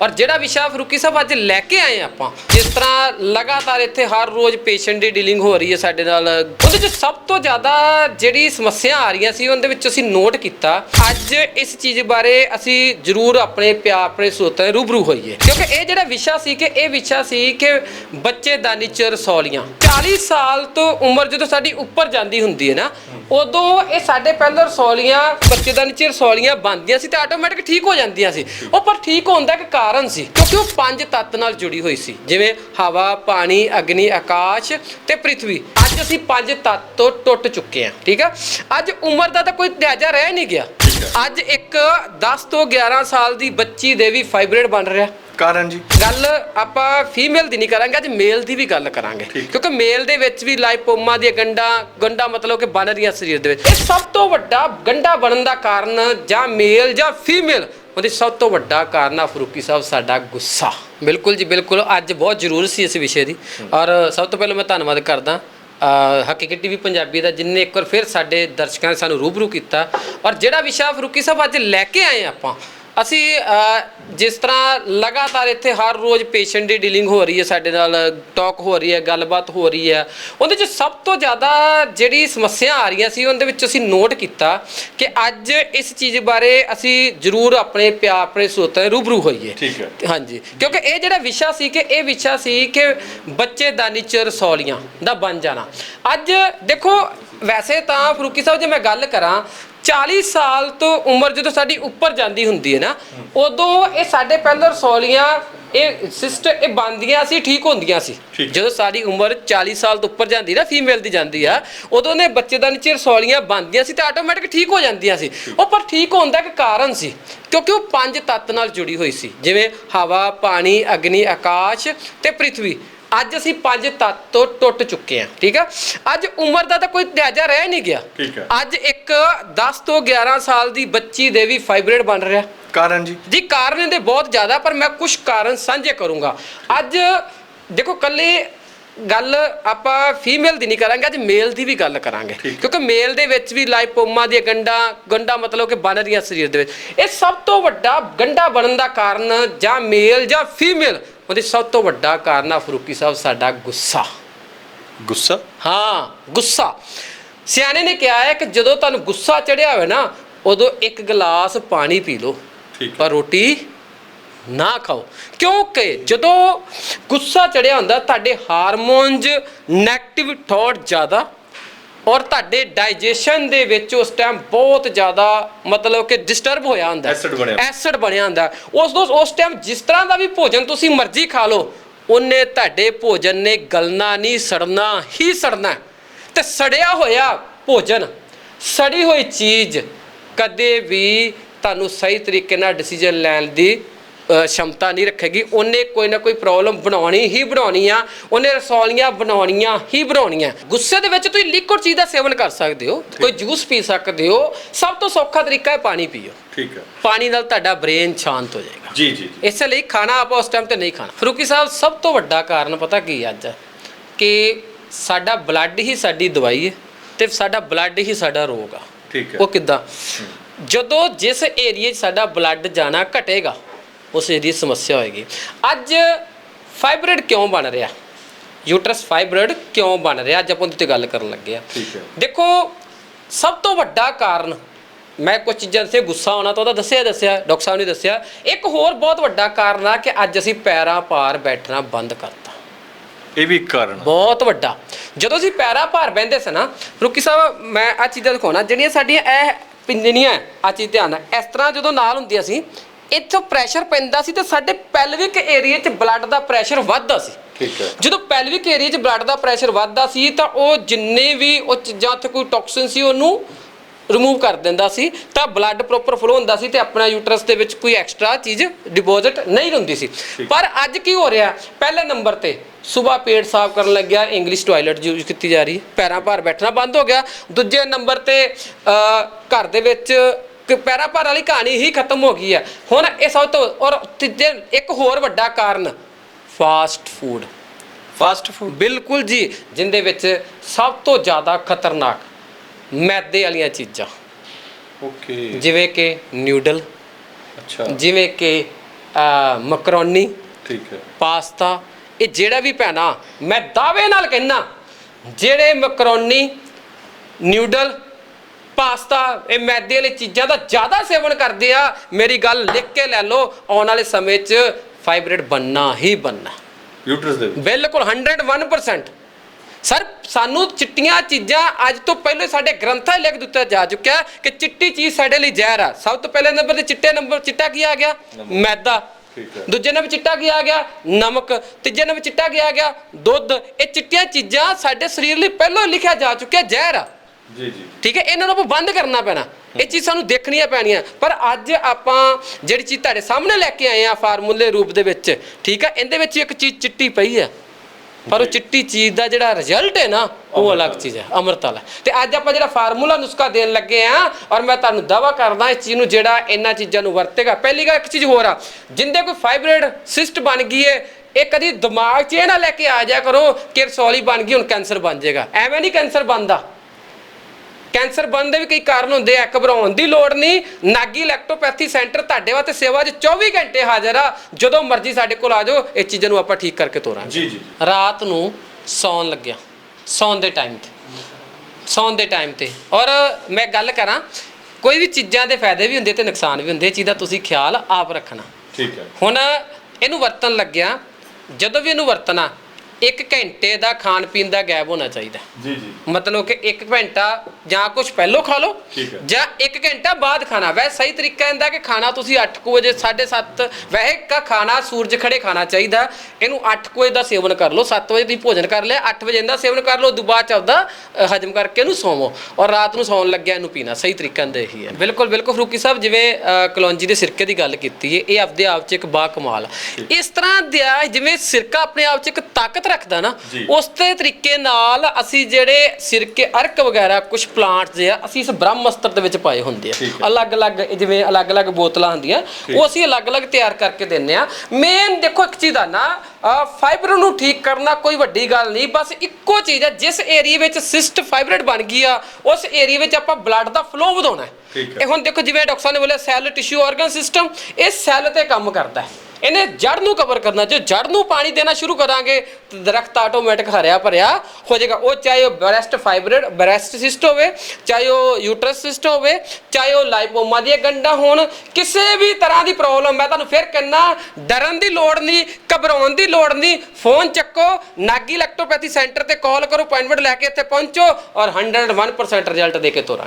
ਔਰ ਜਿਹੜਾ ਵਿਸ਼ਾ ਫਰੂਕੀ ਸਾਹਿਬ ਅੱਜ ਲੈ ਕੇ ਆਏ ਆਪਾਂ, ਜਿਸ ਤਰ੍ਹਾਂ ਲਗਾਤਾਰ ਇੱਥੇ ਹਰ ਰੋਜ਼ ਪੇਸ਼ੈਂਟ ਦੀ ਡੀਲਿੰਗ ਹੋ ਰਹੀ ਹੈ ਸਾਡੇ ਨਾਲ, ਉਹਦੇ ਵਿੱਚ ਸਭ ਤੋਂ ਜ਼ਿਆਦਾ ਜਿਹੜੀ ਸਮੱਸਿਆ ਆ ਰਹੀਆਂ ਸੀ, ਉਹਦੇ ਵਿੱਚ ਅਸੀਂ ਨੋਟ ਕੀਤਾ। ਅੱਜ ਇਸ ਚੀਜ਼ ਬਾਰੇ ਅਸੀਂ ਜ਼ਰੂਰ ਆਪਣੇ ਪਿਆਰ, ਆਪਣੇ ਸਰੋਤਾਂ ਦੇ ਰੂਬਰੂ ਹੋਈਏ। ਕਿਉਂਕਿ ਇਹ ਜਿਹੜਾ ਵਿਸ਼ਾ ਸੀ ਕਿ ਇਹ ਵਿਸ਼ਾ ਸੀ ਕਿ ਬੱਚੇਦਾਨੀ ਚ ਰਸੌਲੀਆਂ। 40 ਸਾਲ ਤੋਂ ਉਮਰ ਜਦੋਂ ਸਾਡੀ ਉੱਪਰ ਜਾਂਦੀ ਹੁੰਦੀ ਹੈ ਨਾ ਉਦੋਂ ਇਹ ਸਾਡੇ ਪਹਿਲਾਂ ਰਸੌਲੀਆਂ ਬੱਚੇਦਾਨੀ ਚ ਰਸੌਲੀਆਂ ਬਣਦੀਆਂ ਸੀ ਤੇ ਆਟੋਮੈਟਿਕ ਠੀਕ ਹੋ ਜਾਂਦੀਆਂ ਸੀ। ਉਹ ਪਰ ਠੀਕ ਹੋਣ ਦਾ ਇੱਕ ਕਾਰਨ ਸੀ ਕਿਉਂਕਿ ਉਹ ਪੰਜ ਤੱਤ ਨਾਲ ਜੁੜੀ ਹੋਈ ਸੀ ਜਿਵੇਂ ਹਵਾ ਪਾਣੀ ਅਗਨੀ ਆਕਾਸ਼ ਤੇ ਪ੍ਰithvi ਅੱਜ ਅਸੀਂ ਪੰਜ ਤੱਤ ਤੋਂ ਟੁੱਟ ਚੁੱਕੇ ਹਾਂ ਠੀਕ ਆ? ਅੱਜ ਉਮਰ ਦਾ ਤਾਂ ਕੋਈ ਲਿਹਾਜ਼ਾ ਰਹਿ ਨਹੀਂ ਗਿਆ। ਅੱਜ ਇੱਕ 10 ਤੋਂ 11 ਸਾਲ ਦੀ ਬੱਚੀ ਦੇ ਵੀ ਫਾਈਬਰੇਟ ਬਣ ਰਿਹਾ। ਕਾਰਨ ਜੀ? ਗੱਲ ਆਪਾਂ ਫੀਮੇਲ ਦੀ ਨਹੀਂ ਕਰਾਂਗੇ ਅੱਜ ਮੇਲ ਦੀ ਵੀ ਗੱਲ ਕਰਾਂਗੇ। ਕਿਉਂਕਿ ਮੇਲ ਦੇ ਵਿੱਚ ਵੀ ਲਾਈਪੋਮਾ ਦੀਆਂ ਗੰਡਾ ਗੰਡਾ ਮਤਲਬ ਕਿ ਬਣ ਰਹੀਆਂ ਸਰੀਰ ਦੇ ਵਿੱਚ। ਇਹ ਸਭ ਤੋਂ ਵੱਡਾ ਗੰਡਾ ਬਣਨ ਦਾ ਕਾਰਨ ਜਾਂ ਮੇਲ ਜਾਂ ਫੀਮੇਲ ਉਹਦੀ ਸਭ ਤੋਂ ਵੱਡਾ ਕਾਰਨ ਆ ਫਰੂਕੀ ਸਾਹਿਬ ਸਾਡਾ ਗੁੱਸਾ। ਬਿਲਕੁਲ ਜੀ ਬਿਲਕੁਲ। ਅੱਜ ਬਹੁਤ ਜ਼ਰੂਰ ਸੀ ਇਸ ਵਿਸ਼ੇ ਦੀ। ਔਰ ਸਭ ਤੋਂ ਪਹਿਲਾਂ ਮੈਂ ਧੰਨਵਾਦ ਕਰਦਾ ਹਕੀਕਤ ਟੀਵੀ ਪੰਜਾਬੀ ਦਾ ਜਿਨਨੇ ਇੱਕ ਵਾਰ ਫਿਰ ਸਾਡੇ ਦਰਸ਼ਕਾਂ ਨੇ ਸਾਨੂੰ ਰੂਬਰੂ ਕੀਤਾ। ਔਰ ਜਿਹੜਾ ਵਿਸ਼ਾ ਫਰੂਕੀ ਸਾਹਿਬ ਅੱਜ ਲੈ ਕੇ ਆਏ ਆਪਾਂ ਅਸੀਂ ਜਿਸ ਤਰ੍ਹਾਂ ਲਗਾਤਾਰ ਇੱਥੇ ਹਰ ਰੋਜ਼ ਪੇਸ਼ੈਂਟ ਦੀ ਡੀਲਿੰਗ ਹੋ ਰਹੀ ਹੈ ਸਾਡੇ ਨਾਲ ਟਾਕ ਹੋ ਰਹੀ ਹੈ ਗੱਲਬਾਤ ਹੋ ਰਹੀ ਹੈ ਉਹਦੇ ਵਿੱਚ ਸਭ ਤੋਂ ਜ਼ਿਆਦਾ ਜਿਹੜੀ ਸਮੱਸਿਆ ਆ ਰਹੀਆਂ ਸੀ ਉਹਦੇ ਵਿੱਚ ਅਸੀਂ ਨੋਟ ਕੀਤਾ ਕਿ ਅੱਜ ਇਸ ਚੀਜ਼ ਬਾਰੇ ਅਸੀਂ ਜ਼ਰੂਰ ਆਪਣੇ ਪਿਆ ਆਪਣੇ ਸਰੋਤਾਂ ਦੇ ਰੂਬਰੂ ਹੋਈਏ। ਠੀਕ ਹੈ। ਹਾਂਜੀ ਕਿਉਂਕਿ ਇਹ ਜਿਹੜਾ ਵਿਸ਼ਾ ਸੀ ਕਿ ਇਹ ਵਿਸ਼ਾ ਸੀ ਕਿ ਬੱਚੇਦਾਨੀ ਚ ਰਸੌਲੀਆਂ ਦਾ ਬਣ ਜਾਣਾ। ਅੱਜ ਦੇਖੋ ਵੈਸੇ ਤਾਂ ਫਰੂਕੀ ਸਾਹਿਬ ਜੇ ਮੈਂ ਗੱਲ ਕਰਾਂ 40 ਸਾਲ ਤੋਂ ਉਮਰ ਜਦੋਂ ਸਾਡੀ ਉੱਪਰ ਜਾਂਦੀ ਹੁੰਦੀ ਹੈ ਨਾ ਉਦੋਂ ਇਹ ਸਾਡੇ ਪਹਿਲਾਂ ਰਸੌਲੀਆਂ ਇਹ ਸਿਸਟਰ ਇਹ ਬਣਦੀਆਂ ਸੀ ਠੀਕ ਹੁੰਦੀਆਂ ਸੀ। ਜਦੋਂ ਸਾਡੀ ਉਮਰ 40 ਸਾਲ ਤੋਂ ਉੱਪਰ ਜਾਂਦੀ ਨਾ ਫੀਮੇਲ ਦੀ ਜਾਂਦੀ ਆ ਉਦੋਂ ਨੇ ਬੱਚੇਦਾਨੀ ਚ ਰਸੌਲੀਆਂ ਬਣਦੀਆਂ ਸੀ ਤੇ ਆਟੋਮੈਟਿਕ ਠੀਕ ਹੋ ਜਾਂਦੀਆਂ ਸੀ। ਉਹ ਪਰ ਠੀਕ ਹੋਣ ਦਾ ਇੱਕ ਕਾਰਨ ਸੀ ਕਿਉਂਕਿ ਉਹ ਪੰਜ ਤੱਤ ਨਾਲ ਜੁੜੀ ਹੋਈ ਸੀ। ਜਿਵੇਂ ਹਵਾ ਪਾਣੀ ਅਗਨੀ ਆਕਾਸ਼ ਤੇ ਪ੍ਰithvi ਅੱਜ ਅਸੀਂ ਪੰਜ ਤੱਤ ਤੋਂ ਟੁੱਟ ਚੁੱਕੇ ਹਾਂ ਠੀਕ ਆ? ਅੱਜ ਉਮਰ ਦਾ ਤਾਂ ਕੋਈ ਲਿਹਾਜ਼ਾ ਰਹਿ ਨਹੀਂ ਗਿਆ। ਠੀਕ ਹੈ। ਅੱਜ ਇੱਕ 10 ਤੋਂ 11 ਸਾਲ ਦੀ ਬੱਚੀ ਦੇ ਵੀ ਫਾਈਬਰੇਟ ਬਣ ਰਿਹਾ। ਕਾਰਨ ਜੀ? ਜੀ ਕਾਰਨ ਇਹਦੇ ਬਹੁਤ ਜ਼ਿਆਦਾ ਪਰ ਮੈਂ ਕੁਝ ਕਾਰਨ ਸਾਂਝੇ ਕਰੂੰਗਾ। ਅੱਜ ਦੇਖੋ ਕੱਲੇ ਗੱਲ ਆਪਾਂ ਫੀਮੇਲ ਦੀ ਨਹੀਂ ਕਰਾਂਗੇ ਅੱਜ ਮੇਲ ਦੀ ਵੀ ਗੱਲ ਕਰਾਂਗੇ। ਠੀਕ। ਕਿਉਂਕਿ ਮੇਲ ਦੇ ਵਿੱਚ ਵੀ ਲਾਈਪੋਮਾ ਦੀਆਂ ਗੰਡਾ ਗੰਡਾ ਮਤਲਬ ਕਿ ਬਣ ਰਹੀਆਂ ਸਰੀਰ ਦੇ ਵਿੱਚ। ਇਹ ਸਭ ਤੋਂ ਵੱਡਾ ਗੰਡਾ ਬਣਨ ਦਾ ਕਾਰਨ ਜਾਂ ਮੇਲ ਜਾਂ ਫੀਮੇਲ ਉਹਦੀ ਸਭ ਤੋਂ ਵੱਡਾ ਕਾਰਨ ਆ ਫਰੂਕੀ ਸਾਹਿਬ ਸਾਡਾ ਗੁੱਸਾ। ਗੁੱਸਾ? ਹਾਂ ਗੁੱਸਾ। ਸਿਆਣੇ ਨੇ ਕਿਹਾ ਹੈ ਕਿ ਜਦੋਂ ਤੁਹਾਨੂੰ ਗੁੱਸਾ ਚੜਿਆ ਹੋਵੇ ਨਾ ਉਦੋਂ ਇੱਕ ਗਲਾਸ ਪਾਣੀ ਪੀ ਲਓ। ਪਰ ਰੋਟੀ ਨਾ ਖਾਓ। ਕਿਉਂਕਿ ਜਦੋਂ ਗੁੱਸਾ ਚੜਿਆ ਹੁੰਦਾ ਤੁਹਾਡੇ ਹਾਰਮੋਨਸ 네ਗੇਟਿਵ ਥਾਟ ਜ਼ਿਆਦਾ ਔਰ ਤੁਹਾਡੇ ਡਾਈਜੈਸ਼ਨ ਦੇ ਵਿੱਚ ਉਸ ਟਾਈਮ ਬਹੁਤ ਜ਼ਿਆਦਾ ਮਤਲਬ ਕਿ ਡਿਸਟਰਬ ਹੋਇਆ ਹੁੰਦਾ Acid ਬਣਿਆ। ਐਸਿਡ ਬਣਿਆ ਹੁੰਦਾ ਉਸ ਉਸ ਟਾਈਮ ਜਿਸ ਤਰ੍ਹਾਂ ਦਾ ਵੀ ਭੋਜਨ ਤੁਸੀਂ ਮਰਜ਼ੀ ਖਾ ਲਓ ਉਹਨੇ ਤੁਹਾਡੇ ਭੋਜਨ ਨੇ ਗਲਣਾ ਨਹੀਂ ਸੜਨਾ ਹੀ ਸੜਨਾ। ਤੇ ਸੜਿਆ ਹੋਇਆ ਭੋਜਨ ਸੜੀ ਹੋਈ ਚੀਜ਼ ਕਦੇ ਵੀ ਤੁਹਾਨੂੰ ਸਹੀ ਤਰੀਕੇ ਨਾਲ ਡਿਸੀਜਨ ਲੈਣ ਦੀ ਸ਼ਮਤਾ ਨਹੀਂ ਰੱਖੇਗੀ। ਉਹਨੇ ਕੋਈ ਨਾ ਕੋਈ ਪ੍ਰੋਬਲਮ ਬਣਾਉਣੀ ਹੀ ਬਣਾਉਣੀ ਆ। ਉਹਨੇ ਰਸੌਲੀਆਂ ਬਣਾਉਣੀਆਂ ਹੀ ਬਣਾਉਣੀਆਂ। ਗੁੱਸੇ ਦੇ ਵਿੱਚ ਤੁਸੀਂ ਲਿਕੁਇਡ ਚੀਜ਼ ਦਾ ਸੇਵਨ ਕਰ ਸਕਦੇ ਹੋ। ਕੋਈ ਜੂਸ ਪੀ ਸਕਦੇ ਹੋ। ਸਭ ਤੋਂ ਸੌਖਾ ਤਰੀਕਾ ਹੈ ਪਾਣੀ ਪੀਓ। ਠੀਕ ਹੈ। ਪਾਣੀ ਨਾਲ ਤੁਹਾਡਾ ਬ੍ਰੇਨ ਸ਼ਾਂਤ ਹੋ ਜਾਏਗਾ। ਜੀ ਜੀ ਇਸੇ ਲਈ ਖਾਣਾ ਆਪਾਂ ਉਸ ਟਾਈਮ ਤੇ ਨਹੀਂ ਖਾਣਾ। ਫਰੂਕੀ ਸਾਹਿਬ ਸਭ ਤੋਂ ਵੱਡਾ ਕਾਰਨ ਪਤਾ ਕੀ ਅੱਜ? ਕਿ ਸਾਡਾ ਬਲੱਡ ਹੀ ਸਾਡੀ ਦਵਾਈ ਹੈ ਤੇ ਸਾਡਾ ਬਲੱਡ ਹੀ ਸਾਡਾ ਰੋਗ ਆ। ਠੀਕ ਹੈ। ਉਹ ਕਿੱਦਾਂ? ਜਦੋਂ ਜਿਸ ਏਰੀਏ 'ਚ ਸਾਡਾ ਬਲੱਡ ਜਾਣਾ ਘਟੇਗਾ ਉਸ 'ਚ ਸਮੱਸਿਆ ਹੋਏਗੀ। ਅੱਜ ਫਾਈਬਰਡ ਕਿਉਂ ਬਣ ਰਿਹਾ? ਯੂਟਰਸ ਫਾਈਬਰਡ ਕਿਉਂ ਬਣ ਰਿਹਾ? ਅੱਜ ਆਪਾਂ ਉਹਦੇ ਤੇ ਗੱਲ ਕਰਨ ਲੱਗੇ ਆ। ਠੀਕ ਹੈ। ਦੇਖੋ ਸਭ ਤੋਂ ਵੱਡਾ ਕਾਰਨ ਮੈਂ ਕੁਝ ਚੀਜ਼ਾਂ ਦੱਸੇ ਗੁੱਸਾ ਆਉਣਾ ਤਾਂ ਉਹਦਾ ਦੱਸਿਆ ਦੱਸਿਆ ਡਾਕਟਰ ਸਾਹਿਬ ਨੇ ਦੱਸਿਆ। ਇੱਕ ਹੋਰ ਬਹੁਤ ਵੱਡਾ ਕਾਰਨ ਆ ਕਿ ਅੱਜ ਅਸੀਂ ਪੈਰਾਂ ਭਾਰ ਬੈਠਣਾ ਬੰਦ ਕਰਤਾ। ਇਹ ਵੀ ਇੱਕ ਕਾਰਨ ਬਹੁਤ ਵੱਡਾ। ਜਦੋਂ ਅਸੀਂ ਪੈਰਾਂ ਭਾਰ ਬਹਿੰਦੇ ਸੀ ਨਾ ਰੁਕੀ ਸਾਹਿਬ ਮੈਂ ਆ ਚੀਜ਼ਾਂ ਦਿਖਾਉਣਾ ਜਿਹੜੀਆਂ ਸਾਡੀਆਂ ਇਹ ਪਿੰਜਣੀਆਂ ਆ ਚੀਜ਼ ਧਿਆਨ ਨਾਲ ਇਸ ਤਰ੍ਹਾਂ ਜਦੋਂ ਨਾਲ ਹੁੰਦੀਆਂ ਸੀ ਇੱਥੋਂ ਪ੍ਰੈਸ਼ਰ ਪੈਂਦਾ ਸੀ ਤੇ ਸਾਡੇ ਪੈਲਵਿਕ ਏਰੀਆ 'ਚ ਬਲੱਡ ਦਾ ਪ੍ਰੈਸ਼ਰ ਵੱਧਦਾ ਸੀ। ਠੀਕ ਹੈ। ਜਦੋਂ ਪੈਲਵਿਕ ਏਰੀਆ 'ਚ ਬਲੱਡ ਦਾ ਪ੍ਰੈਸ਼ਰ ਵੱਧਦਾ ਸੀ ਤਾਂ ਉਹ ਜਿੰਨੇ ਵੀ ਉਹ ਚੀਜ਼ਾਂ ਉੱਥੇ ਕੋਈ ਟੌਕਸਿਨ ਸੀ ਉਹਨੂੰ ਰਿਮੂਵ ਕਰ ਦਿੰਦਾ ਸੀ ਤਾਂ ਬਲੱਡ ਪ੍ਰੋਪਰ ਫਲੋ ਹੁੰਦਾ ਸੀ ਤੇ ਆਪਣਾ ਯੂਟਰਸ ਦੇ ਵਿੱਚ ਕੋਈ ਐਕਸਟਰਾ ਚੀਜ਼ ਡਿਪੋਜ਼ਿਟ ਨਹੀਂ ਹੁੰਦੀ ਸੀ। ਪਰ ਅੱਜ ਕੀ ਹੋ ਰਿਹਾ? ਪਹਿਲੇ ਨੰਬਰ ਤੇ ਸਵੇਰ ਪੇਟ ਸਾਫ਼ ਕਰਨ ਲੱਗਿਆ ਇੰਗਲਿਸ਼ ਟਾਇਲਟ ਯੂਜ਼ ਕੀਤੀ ਜਾ ਰਹੀ ਹੈ ਪੈਰਾਂ ਭਾਰ ਬੈਠਣਾ ਬੰਦ ਹੋ ਗਿਆ। ਦੂਜੇ ਨੰਬਰ ਤੇ ਘਰ ਦੇ ਵਿੱਚ ਕਿ ਪੈਰਾਂ ਭਾਰ ਵਾਲੀ ਕਹਾਣੀ ਹੀ ਖਤਮ ਹੋ ਗਈ ਹੈ। ਹੁਣ ਇਹ ਸਭ ਤੋਂ ਔਰ ਤੀਜੇ ਇੱਕ ਹੋਰ ਵੱਡਾ ਕਾਰਨ ਫਾਸਟ ਫੂਡ ਫਾਸਟ ਫੂਡ ਬਿਲਕੁਲ ਜੀ ਜਿੰਦੇ ਵਿੱਚ ਸਭ ਤੋਂ ਜ਼ਿਆਦਾ ਖਤਰਨਾਕ ਮੈਦੇ ਵਾਲੀਆਂ ਚੀਜ਼ਾਂ। ਓਕੇ ਜਿਵੇਂ ਕਿ ਨਿਊਡਲ ਅੱਛਾ। ਜਿਵੇਂ ਕਿ ਮਕਰੋਨੀ ਠੀਕ ਹੈ। ਪਾਸਤਾ ਇਹ ਜਿਹੜਾ ਵੀ ਭੈਣਾ ਮੈਂ ਦਾਅਵੇ ਨਾਲ ਕਹਿਣਾ ਜਿਹੜੇ ਮਕਰੋਨੀ ਨਿਊਡਲ ਪਾਸਤਾ ਇਹ ਮੈਦੇ ਵਾਲੀ ਚੀਜ਼ਾਂ ਦਾ ਜ਼ਿਆਦਾ ਸੇਵਨ ਕਰਦੇ ਆ। ਮੇਰੀ ਗੱਲ ਲਿਖ ਕੇ ਲੈ ਲਓ ਆਉਣ ਵਾਲੇ ਸਮੇਂ 'ਚ ਫਾਈਬਰੇਟ ਬੰਨਾ ਹੀ ਬੰਨਾ ਯੂਟਰਸ ਦੇ ਵਿੱਚ। ਬਿਲਕੁਲ 101% ਸਰ ਸਾਨੂੰ ਚਿੱਟੀਆਂ ਚੀਜ਼ਾਂ ਅੱਜ ਤੋਂ ਪਹਿਲੇ ਸਾਡੇ ਗ੍ਰੰਥਾਂ 'ਚ ਲਿਖ ਦਿੱਤਾ ਜਾ ਚੁੱਕਿਆ ਕਿ ਚਿੱਟੀ ਚੀਜ਼ ਸਾਡੇ ਲਈ ਜ਼ਹਿਰ ਆ। ਸਭ ਤੋਂ ਪਹਿਲੇ ਨੰਬਰ ਤੇ ਚਿੱਟੇ ਨੰਬਰ ਚਿੱਟਾ ਕੀ ਆ ਗਿਆ? ਮੈਦਾ। ਦੂਜੇ ਨੰਬਰ ਚਿੱਟਾ ਕੀ ਆ ਗਿਆ? ਨਮਕ। ਤੀਜੇ ਨੰਬਰ ਚਿੱਟਾ ਕੀ ਆ ਗਿਆ? ਦੁੱਧ। ਇਹ ਚਿੱਟੀਆਂ ਚੀਜ਼ਾਂ ਸਾਡੇ ਸਰੀਰ ਲਈ ਪਹਿਲਾਂ ਲਿਖਿਆ ਜਾ ਚੁੱਕਿਆ ਜ਼ਹਿਰ ਆ। ਜੀ ਜੀ। ਠੀਕ ਹੈ ਇਹਨਾਂ ਨੂੰ ਆਪਾਂ ਬੰਦ ਕਰਨਾ ਪੈਣਾ। ਇਹ ਚੀਜ਼ ਸਾਨੂੰ ਦੇਖਣੀਆਂ ਪੈਣੀਆਂ। ਪਰ ਅੱਜ ਆਪਾਂ ਜਿਹੜੀ ਚੀਜ਼ ਤੁਹਾਡੇ ਸਾਹਮਣੇ ਲੈ ਕੇ ਆਏ ਆ ਫਾਰਮੂਲੇ ਰੂਪ ਦੇ ਵਿੱਚ ਠੀਕ ਹੈ ਇਹਦੇ ਵਿੱਚ ਇੱਕ ਚੀਜ਼ ਚਿੱਟੀ ਪਈ ਹੈ। ਪਰ ਉਹ ਚਿੱਟੀ ਚੀਜ਼ ਦਾ ਜਿਹੜਾ ਰਿਜ਼ਲਟ ਹੈ ਨਾ ਉਹ ਅਲੱਗ ਚੀਜ਼ ਹੈ ਅੰਮ੍ਰਿਤਲ ਹੈ। ਤੇ ਅੱਜ ਆਪਾਂ ਜਿਹੜਾ ਫਾਰਮੂਲਾ ਨੁਸਖਾ ਦੇਣ ਲੱਗੇ ਆ ਔਰ ਮੈਂ ਤੁਹਾਨੂੰ ਦਾਵਾ ਕਰਦਾ ਇਸ ਚੀਜ਼ ਨੂੰ ਜਿਹੜਾ ਇਹਨਾਂ ਚੀਜ਼ਾਂ ਨੂੰ ਵਰਤੇਗਾ। ਪਹਿਲੀ ਗੱਲ ਇੱਕ ਚੀਜ਼ ਹੋਰ ਆ ਜਿੰਦੇ ਕੋਈ ਫਾਈਬਰੇਡ ਸਿਸਟ ਬਣ ਗਈ ਹੈ ਇਹ ਕਦੀ ਦਿਮਾਗ 'ਚ ਇਹ ਨਾ ਲੈ ਕੇ ਆ ਜਾ ਕਰੋ ਕਿ ਰਸੌਲੀ ਬਣ ਗਈ ਹੁਣ ਕੈਂਸਰ ਬਣ ਜਾਏਗਾ। ਐਵੇਂ ਨਹੀਂ ਕੈਂਸਰ ਬਣਦਾ। ਕੈਂਸਰ ਬਣਨ ਦੇ ਵੀ ਕਈ ਕਾਰਨ ਹੁੰਦੇ ਆ ਘਬਰਾਉਣ ਦੀ ਲੋੜ ਨਹੀਂ। ਨਾਗੀ ਇਲੈਕਟ੍ਰੋਪੈਥੀ ਸੈਂਟਰ ਤੁਹਾਡੇ ਵਾਸਤੇ ਸੇਵਾ 'ਚ 24 ਘੰਟੇ ਹਾਜ਼ਰ ਆ। ਜਦੋਂ ਮਰਜ਼ੀ ਸਾਡੇ ਕੋਲ ਆ ਜਾਓ ਇਹ ਚੀਜ਼ਾਂ ਨੂੰ ਆਪਾਂ ਠੀਕ ਕਰਕੇ ਤੋਰਾਂਗੇ। ਜੀ ਜੀ। ਰਾਤ ਨੂੰ ਸੌਣ ਲੱਗਿਆ ਸੌਣ ਦੇ ਟਾਈਮ ਤੇ। ਸੌਣ ਦੇ ਟਾਈਮ ਤੇ। ਔਰ ਮੈਂ ਗੱਲ ਕਰਾਂ ਕੋਈ ਵੀ ਚੀਜ਼ਾਂ ਦੇ ਫਾਇਦੇ ਵੀ ਹੁੰਦੇ ਤੇ ਨੁਕਸਾਨ ਵੀ ਹੁੰਦੇ ਇਹ ਚੀਜ਼ ਦਾ ਤੁਸੀਂ ਖਿਆਲ ਆਪ ਰੱਖਣਾ। ਠੀਕ ਹੈ। ਹੁਣ ਇਹਨੂੰ ਵਰਤਣ ਲੱਗਿਆ ਜਦੋਂ ਵੀ ਇਹਨੂੰ ਵਰਤਣਾ 1 ਘੰਟੇ ਦਾ ਖਾਣ ਪੀਣ ਦਾ ਗੈਪ ਹੋਣਾ ਚਾਹੀਦਾ। ਜੀ ਜੀ। ਮਤਲਬ ਕਿ 1 ਘੰਟਾ ਜਾਂ ਕੁਝ ਪਹਿਲਾਂ ਖਾ ਲਓ। ਜਾਂ 1 ਘੰਟਾ ਬਾਅਦ ਖਾਣਾ। ਵੈਸੇ ਸਹੀ ਤਰੀਕਾ ਇਹਦਾ ਕਿ ਖਾਣਾ ਤੁਸੀਂ 8 ਵਜੇ 7:30 ਵੈਸੇ ਕਾ ਖਾਣਾ ਸੂਰਜ ਖੜੇ ਖਾਣਾ ਚਾਹੀਦਾ। ਇਹਨੂੰ 8 ਵਜੇ ਦਾ ਸੇਵਨ ਕਰ ਲਓ 7 ਵਜੇ ਤੁਸੀਂ ਭੋਜਨ ਕਰ ਲਿਆ 8 ਵਜੇ ਇਹਦਾ ਸੇਵਨ ਕਰ ਲਓ ਉਦੋਂ ਬਾਅਦ ਚ ਆਪਦਾ ਅ, ਹਜਮ ਕਰਕੇ ਇਹਨੂੰ ਸੌਵੋ ਔਰ ਰਾਤ ਨੂੰ ਸੌਣ ਲੱਗਿਆ ਇਹਨੂੰ ਪੀਣਾ। ਸਹੀ ਤਰੀਕਾ ਇਹਦਾ ਇਹੀ ਹੈ। ਬਿਲਕੁਲ ਬਿਲਕੁਲ ਫਰੂਕੀ ਸਾਹਿਬ ਜਿਵੇਂ ਕਲੌਂਜੀ ਦੇ ਸਿਰਕੇ ਦੀ ਗੱਲ ਕੀਤੀ ਹੈ ਇਹ ਆਪਦੇ ਆਪ ਚ ਇੱਕ ਬਾ ਕਮਾਲ ਇਸ ਤਰ੍ਹਾਂ ਦਾ ਜਿਵੇਂ ਸਿਰਕਾ ਆਪਣੇ ਆਪ ਚ ਇੱਕ ਤਾਕਤ ਰੱਖਦਾ ਨਾ ਜੀ। ਉਸਤੇ ਤਰੀਕੇ ਨਾਲ ਅਸੀਂ ਜਿਹੜੇ ਸਿਰਕੇ ਅਰਕ ਵਗੈਰਾ ਕੁਝ ਪਲਾਂਟਸ ਜੇ ਆ ਅਸੀਂ ਇਸ ਬ੍ਰਹਮਸਤਰ ਦੇ ਵਿੱਚ ਪਾਏ ਹੁੰਦੇ ਆ। ਅਲੱਗ-ਅਲੱਗ ਜਿਵੇਂ ਅਲੱਗ-ਅਲੱਗ ਬੋਤਲਾਂ ਹੁੰਦੀਆਂ ਉਹ ਅਸੀਂ ਅਲੱਗ-ਅਲੱਗ ਤਿਆਰ ਕਰਕੇ ਦਿੰਨੇ ਆ। ਮੇਨ ਦੇਖੋ ਇੱਕ ਚੀਜ਼ ਦਾ ਨਾ ਫਾਈਬਰ ਨੂੰ ਠੀਕ ਕਰਨਾ ਕੋਈ ਵੱਡੀ ਗੱਲ ਨਹੀਂ ਬਸ ਇੱਕੋ ਚੀਜ਼ ਹੈ ਜਿਸ ਏਰੀਆ ਵਿੱਚ ਸਿਸਟ ਫਾਈਬਰਡ ਬਣ ਗਈ ਆ ਉਸ ਏਰੀਆ ਵਿੱਚ ਆਪਾਂ ਬਲੱਡ ਦਾ ਫਲੋ ਵਧਾਉਣਾ ਹੈ। ਇਹ ਹੁਣ ਦੇਖੋ ਜਿਵੇਂ ਡਾਕਟਰ ਸਾਹਿਬ ਨੇ ਬੋਲਿਆ ਸੈੱਲ ਟਿਸ਼ੂ ਆਰਗਨ ਸਿਸਟਮ ਇਹ ਸੈੱਲ ਤੇ ਕੰਮ ਕਰਦਾ ਹੈ। ਇਹਨੇ ਜੜ ਨੂੰ ਕਵਰ ਕਰਨਾ, ਜੇ ਜੜ ਨੂੰ ਪਾਣੀ ਦੇਣਾ ਸ਼ੁਰੂ ਕਰਾਂਗੇ, ਤਾਂ ਦਰਖਤ ਆਟੋਮੈਟਿਕ ਹਰਿਆ ਭਰਿਆ ਹੋ ਜਾਏਗਾ। ਉਹ ਚਾਹੇ ਉਹ ਬ੍ਰੈਸਟ ਫਾਈਬਰਡ ਬ੍ਰੈਸਟ ਸਿਸਟ ਹੋਵੇ, ਚਾਹੇ ਉਹ ਯੂਟਰਸ ਸਿਸਟ ਹੋਵੇ, ਚਾਹੇ ਉਹ ਲਾਈਪੋਮਾ ਦੀਆਂ ਗੰਢਾਂ ਹੋਣ, ਕਿਸੇ ਵੀ ਤਰ੍ਹਾਂ ਦੀ ਪ੍ਰੋਬਲਮ ਮੈਂ ਤੁਹਾਨੂੰ ਫਿਰ ਕਹਿੰਨਾ ਡਰਨ ਦੀ ਲੋੜ ਨਹੀਂ, ਘਬਰਾਉਣ ਦੀ ਲੋੜ ਨਹੀਂ ਫੋਨ ਚੱਕੋ, ਨਾਗੀ ਇਲੈਕਟ੍ਰੋਪੈਥੀ ਸੈਂਟਰ ਤੇ ਕਾਲ ਕਰੋ ਅਪਾਇੰਟਮੈਂਟ ਲੈ ਕੇ ਇੱਥੇ ਪਹੁੰਚੋ ਔਰ 101% ਰਿਜ਼ਲਟ ਦੇ ਕੇ ਤੋਰਾਂਗੇ।